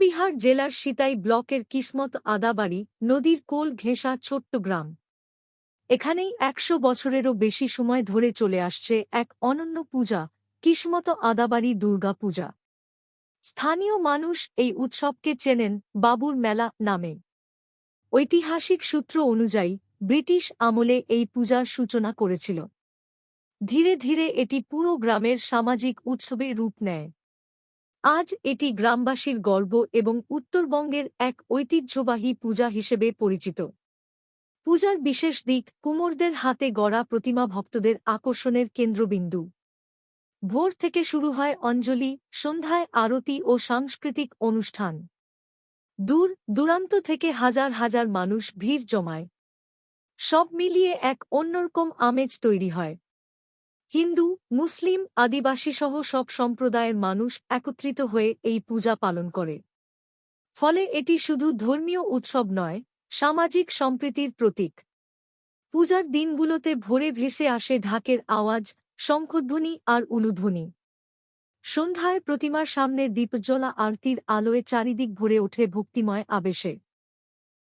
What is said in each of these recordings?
কাটিহার জেলার সিতাই ব্লকের কিসমত আদাবাড়ি নদীর কোল ঘেঁষা ছোট্ট গ্রাম। এখানেই একশো বছরেরও বেশি সময় ধরে চলে আসছে এক অনন্য পূজা, কিসমত আদাবাড়ি দুর্গা পূজা। স্থানীয় মানুষ এই উৎসবকে চেনেন বাবুর মেলা নামে। ঐতিহাসিক সূত্র অনুযায়ী ব্রিটিশ আমলে এই পূজার সূচনা করেছিল। ধীরে ধীরে এটি পুরো গ্রামের সামাজিক উৎসবে রূপ নেয়। আজ এটি গ্রামবাসীর গর্ব এবং উত্তরবঙ্গের এক ঐতিহ্যবাহী পূজা হিসেবে পরিচিত। পূজার বিশেষ দিক, কুমোরদের হাতে গড়া প্রতিমা ভক্তদের আকর্ষণের কেন্দ্রবিন্দু। ভোর থেকে শুরু হয় অঞ্জলি, সন্ধ্যায় আরতি ও সাংস্কৃতিক অনুষ্ঠান। দূর, দূরান্ত থেকে হাজার হাজার মানুষ ভিড় জমায়। সব মিলিয়ে এক অন্যরকম আমেজ তৈরি হয়। হিন্দু, মুসলিম, আদিবাসীসহ সব সম্প্রদায়ের মানুষ একত্রিত হয়ে এই পূজা পালন করে। ফলে এটি শুধু ধর্মীয় উৎসব নয়, সামাজিক সম্প্রীতির প্রতীক। পূজার দিনগুলোতে ভোরে ভেসে আসে ঢাকের আওয়াজ, শঙ্খধ্বনি আর উলুধ্বনি। সন্ধ্যায় প্রতিমার সামনে দীপজ্বলা আরতির আলোয় চারিদিক ভরে ওঠে ভক্তিময় আবেশে।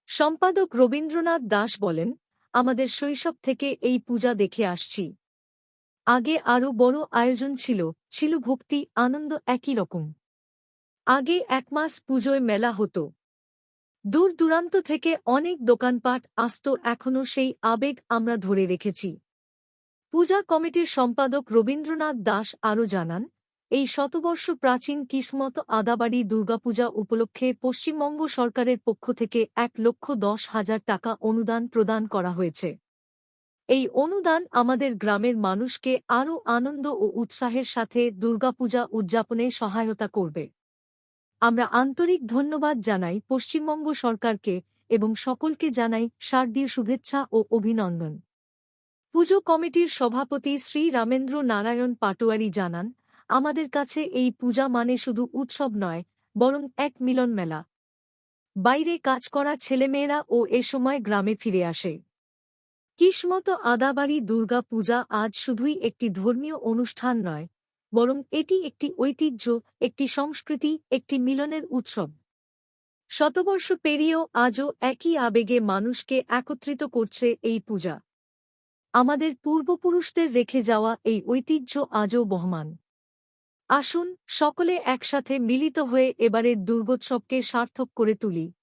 সম্পাদক রবীন্দ্রনাথ দাস বলেন, আমাদের শৈশব থেকে এই পূজা দেখে আসছি। আগে আরও বড় আয়োজন ছিল ছিল ভক্তি, আনন্দ একই রকম। আগে এক মাস পুজোয় মেলা হতো। দূর দূরান্ত থেকে অনেক দোকানপাট আসত এখনও সেই আবেগ আমরা ধরে রেখেছি। পূজা কমিটির সম্পাদক রবীন্দ্রনাথ দাস আরও জানান, এই শতবর্ষ প্রাচীন কিসমত আদাবাড়ি দুর্গাপূজা উপলক্ষে পশ্চিমবঙ্গ সরকারের পক্ষ থেকে এক লক্ষ দশ হাজার টাকা অনুদান প্রদান করা হয়েছে। এই অনুদান আমাদের গ্রামের মানুষকে আরও আনন্দ ও উৎসাহের সাথে দুর্গাপূজা উদযাপনে সহায়তা করবে। আমরা আন্তরিক ধন্যবাদ জানাই পশ্চিমবঙ্গ সরকারকে এবং সকলকে জানাই শারদীয় শুভেচ্ছা ও অভিনন্দন। পুজো কমিটির সভাপতি শ্রী রামেন্দ্র নারায়ণ পাটোয়ারি জানান, আমাদের কাছে এই পূজা মানে শুধু উৎসব নয়, বরং এক মিলন মেলা বাইরে কাজ করা ছেলেমেয়েরা ও এ সময় গ্রামে ফিরে আসে। কিসমত আদাবাড়ি দুর্গা পূজা আজ শুধুই একটি ধর্মীয় অনুষ্ঠান নয়, বরং এটি একটি ঐতিহ্য, একটি সংস্কৃতি, একটি মিলনের উৎসব। শতবর্ষ পেরিয়েও আজও একই আবেগে মানুষকে একত্রিত করছে এই পূজা। আমাদের পূর্বপুরুষদের রেখে যাওয়া এই ঐতিহ্য আজও বহমান। আসুন সকলে একসাথে মিলিত হয়ে এবারের দুর্গোৎসবকে সার্থক করে তুলি।